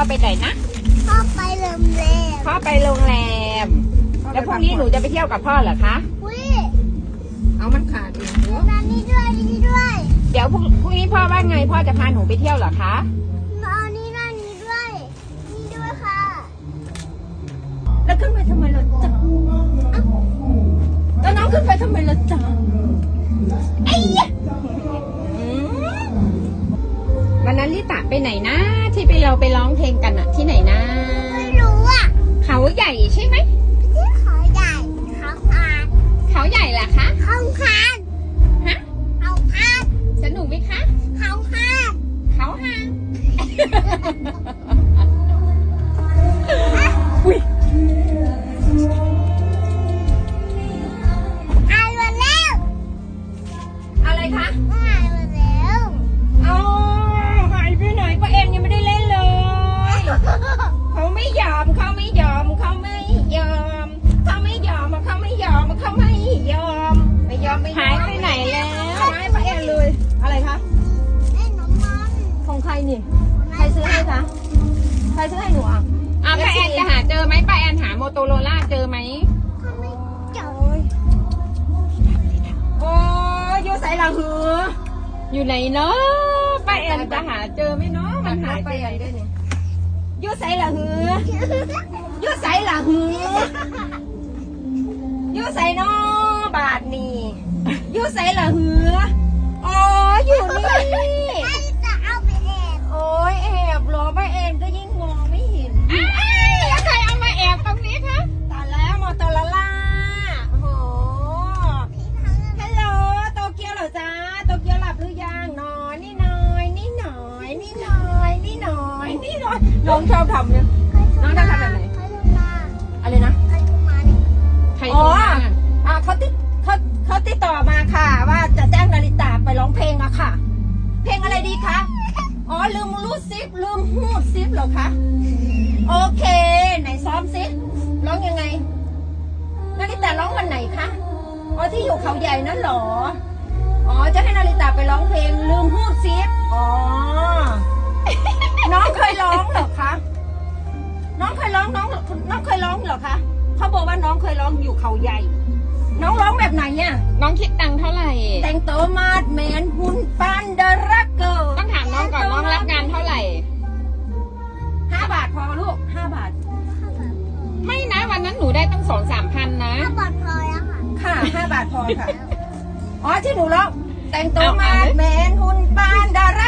พ่อไปไหนนะพ่อไปเริ่มแรกพ่อไปโรงแรม แล้วพรุ่งนี้หนูจะไปเที่ยวกับพ่อเหรอคะอุ้ยเอามันขาดอีกเยอะนั่นนี่ด้วยนี่ด้วย เดี๋ยวพรุ่งพรุ่งนี้พ่อว่าไงพ่อจะพาหนูไปเที่ยวเหรอคะเอานี่นั่นนี่ด้วยนี่ด้วยค่ะ แล้วขึ้นไปทำไมล่ะจ๊ะแล้วน้องขึ้นไปทำไมล่ะจ๊ะอืมวั นนั้นลิตะไปไหนนะที่ไปเราไปร้องเพลงกันอะที่ไหนนะไม่รู้อะเขาใหญ่ใช่ไหม ไม่ยอมไม่ยอมหายไปไหนแล้วหายไปเองเลย อะไรคะไอ้น้ำมันของใครนี่ใครซื้อให้คะใครซื้อให้หนูอะอะป้าแอนจะหาเจอไหมป้าแอนหาโมโตโรล่าเจอไหมเขาไม่จับโอ้ยอยู่ใส่ละหือ อยู่ไหนเนาะป้าแอนจะหาเจอไหมเนาะมันหายไปไหนได้นี่อยู่ใส่ละหืออยู่ใส่ละหืออยู่ใส่นอบาทนี่ อยู่ใส่ละหืออ๋ออยู่นี่ไอ้จะเอาไปแอบโอ้ยแอบเหรอไม่เองก็ยิ่งมองไม่เห็นอ้ายแล้วใครเอามาแอบตรงนี้คะตายแล้วมอเตอร์ลาล่าโอ้โหฮัลโหลโตเกียวเหรอจ๊ะโตเกียวหลับหรือยังนอนนี่หน้อยนี่หน่อยนี่หน่อยนี่หน่อยนี่หน่อยน้องชอบทำเนี่ย ลืมรูดซิปลืมหูดซิปเหรอคะ โอเค ไหนซ้อมซิร้องยังไงนาริตาร้องวันไหนคะอ๋อที่อยู่เขาใหญ่นั่นเหรอ อ๋อจะให้นาริตาไปร้องเพลงลืมพูดซิปอ๋อ น้องเคยร้องเหรอคะ น้องเคยร้องน้องน้องเคยร้องเหรอคะเขาบอกว่าน้องเคยร้องอยู่เขาใหญ่ น้องร้องแบบไหนเนี่ยน้องคิดตังค์เท่าไหร่ แต่งตัวมาดแม อลูกห้าบาท ไม่นะวันนั้นหนูได้ตั้งสองสามพันนะถ้าปลอดภัยอะค่ะ ค่ะห้าบาทพอค่ะ อ๋อที่หนูร้องแต่งตัวเอามาเอาดแมนหุ่นปันเดอะรักเกิร์